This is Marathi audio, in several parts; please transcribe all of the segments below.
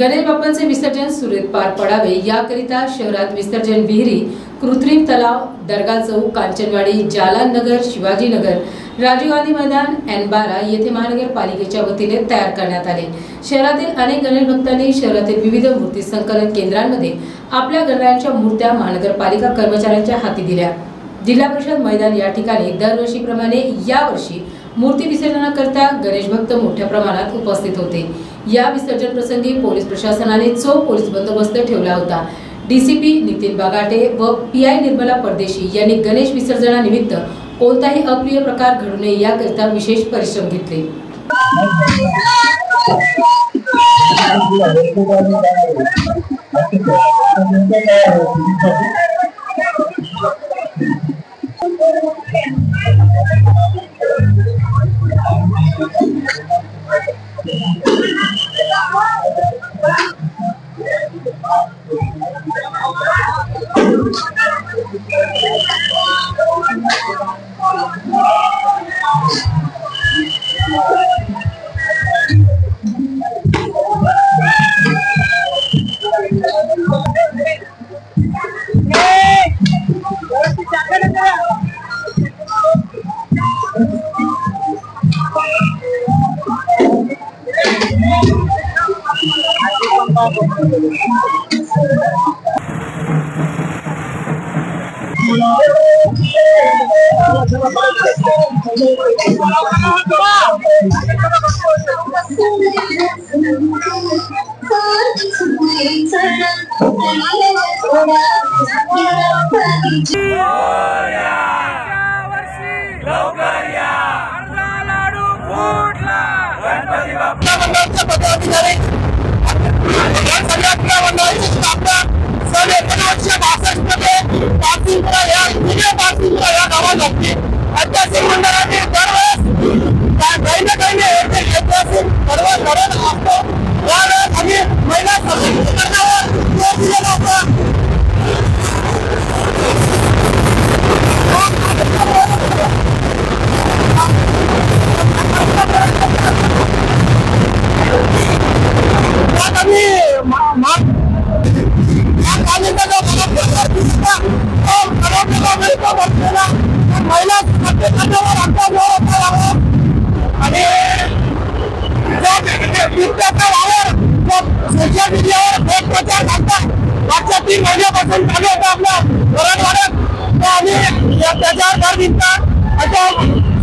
गणेश बाप्पांचे विसर्जन सुरेत पार पडावे. याकरिता शहरात विसर्जन विहिरी कृत्रिम तलाव दर्गा चौक कांचनवाडी जालान नगर शिवाजीनगर राजीव गांधी मैदान एन बारा येथे महानगरपालिकेच्या वतीने तयार करण्यात आले. शहरातील अनेक गणेश भक्तांनी शहरातील विविध मूर्ती संकलन केंद्रांमध्ये आपल्या गणरायांच्या मूर्त्या महानगरपालिका कर्मचाऱ्यांच्या हाती दिल्या. जिल्हा परिषद मैदान या ठिकाणी दरवर्षीप्रमाणे यावर्षी मूर्ती विसर्जनाकरता गणेश भक्त मोठ्या प्रमाणात उपस्थित होते. या विसर्जन प्रसंगी पोलीस प्रशासनाने चोख पोलीस बंदोबस्त ठेवला होता. डीसीपी नितीन बागाटे व पीआय निर्मला परदेशी यांनी गणेश विसर्जनानिमित्त कोणताही अप्रिय प्रकार घडू नये याकरिता विशेष परिश्रम घेतले. लवकर सोशल मीडियावर थेट प्रचार करतात मागच्या तीन महिन्यापासून चालू होता आपल्या मराठवाड्यात तर आम्ही त्याच्यावर भर दिसता. आता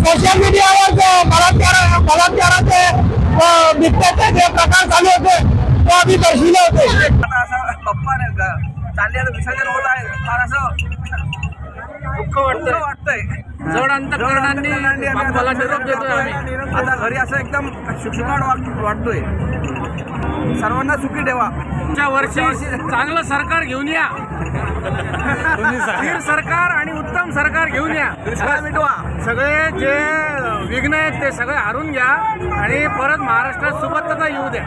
सोशल मीडियावर जो बलात्कार बलात्काराचे व बिबट्याचे जे प्रकार चालू होते ते आम्ही दर्शविले होते. असं पप्पा नाही का? चालले विसर्जन होत आहे. फार असं दुःख वाटतंय. वाटतंय. जड अंतकरणांनी निरोप देतोय आम्ही. आता घरी असं एकदम शुकशुकाट वाट- वाटतोय. सर्वांना सुखी ठेवा. पुढच्या वर्षी चांगलं सरकार घेऊन या. स्थिर सरकार आणि उत्तम सरकार घेऊन या. मिटवा. सगळे जे विघ्न आहेत ते सगळे हरून घ्या आणि परत महाराष्ट्रात सुबत्तता येऊ द्या.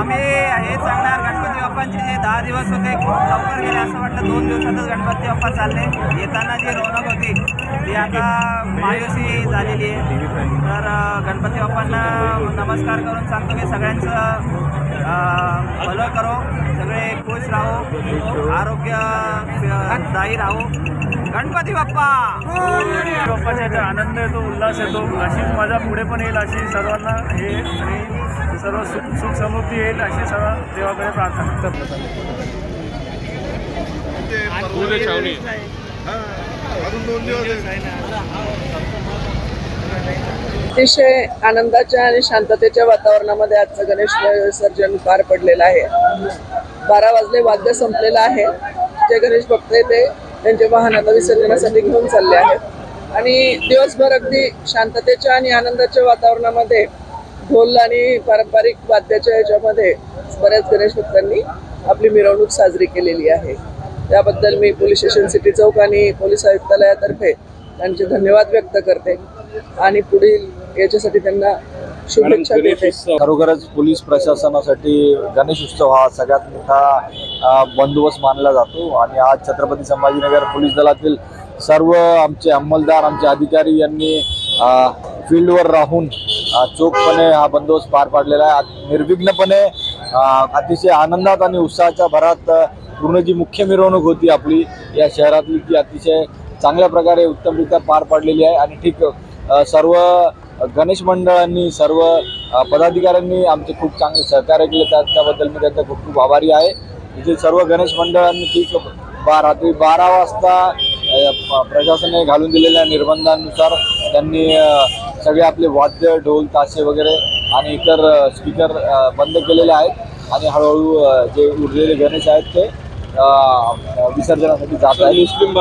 आम्ही हे सांगणार गणपती बाप्पांचे जे दहा दिवस होते खूप लवकर गेले असं वाटतं दोन दिवसातच गणपती बाप्पा चालले. येताना जी रौनक होती ती आता मायुसी झालेली आहे. तर गणपती बाप्पांना नमस्कार करून सांगतो की सगळ्यांचं भलं करो सगळे खुश राहो. आरोग्य दायी राहो. गणपती बाप्पा. बाप्पाच्या याचा आनंद येतो उल्हास येतो अशीच मजा पुढे पण येईल अशी सर्वांना हे आणि सर्व सुख सुख समृद्धी येईल अशी सर्व देवाकडे प्रार्थना करतो. अतिशय आनंदाच्या आणि शांततेच्या वातावरणामध्ये आजचं गणेश विसर्जन पार पडलेलं आहे. बारा वाजले वाद्य संपलेलं आहे. जे गणेश भक्त ते त्यांच्या वाहनाला विसर्जनासाठी घेऊन चालले आहेत. आणि दिवसभर अगदी शांततेच्या आणि आनंदाच्या वातावरणामध्ये ढोल आणि पारंपरिक वाद्याच्या ह्याच्यामध्ये बऱ्याच गणेश भक्तांनी आपली मिरवणूक साजरी केलेली आहे. त्याबद्दल मी पोलीस स्टेशन सिटी चौक आणि पोलीस आयुक्तालयातर्फे त्यांचे धन्यवाद व्यक्त करते. आणि पुढील याच्यासाठी त्यांना शुभेच्छा देते. खरोखरच पोलीस प्रशासनासाठी गणेश उत्सव हा सगळ्यात मोठा बंदोबस्त मानला जातो. आणि आज छत्रपती संभाजीनगर पोलीस दलातील सर्व आमचे अंमलदार आमचे अधिकारी यांनी फील्डवर राहून चोखपणे हा बंदोबस्त पार पाडलेला आहे. निर्विघ्नपणे अतिशय आनंदात आणि उत्साहाच्या भरात पूर्ण जी मुख्य मिरवणूक होती आपली या शहरातली ती अतिशय चांगल्या प्रकारे उत्तमरित्या पार पाडलेली आहे. आणि ठीक सर्व गणेश मंडळांनी सर्व पदाधिकाऱ्यांनी आमचे खूप चांगले सहकार्य केले. त्या त्याबद्दल मी त्यांचा खूप खूप आभारी आहे. इथे सर्व गणेश मंडळांनी ठीक बा रात्री बारा वाजता प्रशासनाने घालून दिलेल्या निर्बंधानुसार त्यांनी सगळे आपले वाद्य ढोल ताशे वगैरे आणि इतर स्पीकर बंद केलेले आहेत. आणि हळूहळू जे उरलेले गणेश आहेत ते विसर्जनासाठी जात आहेत. मुस्लिम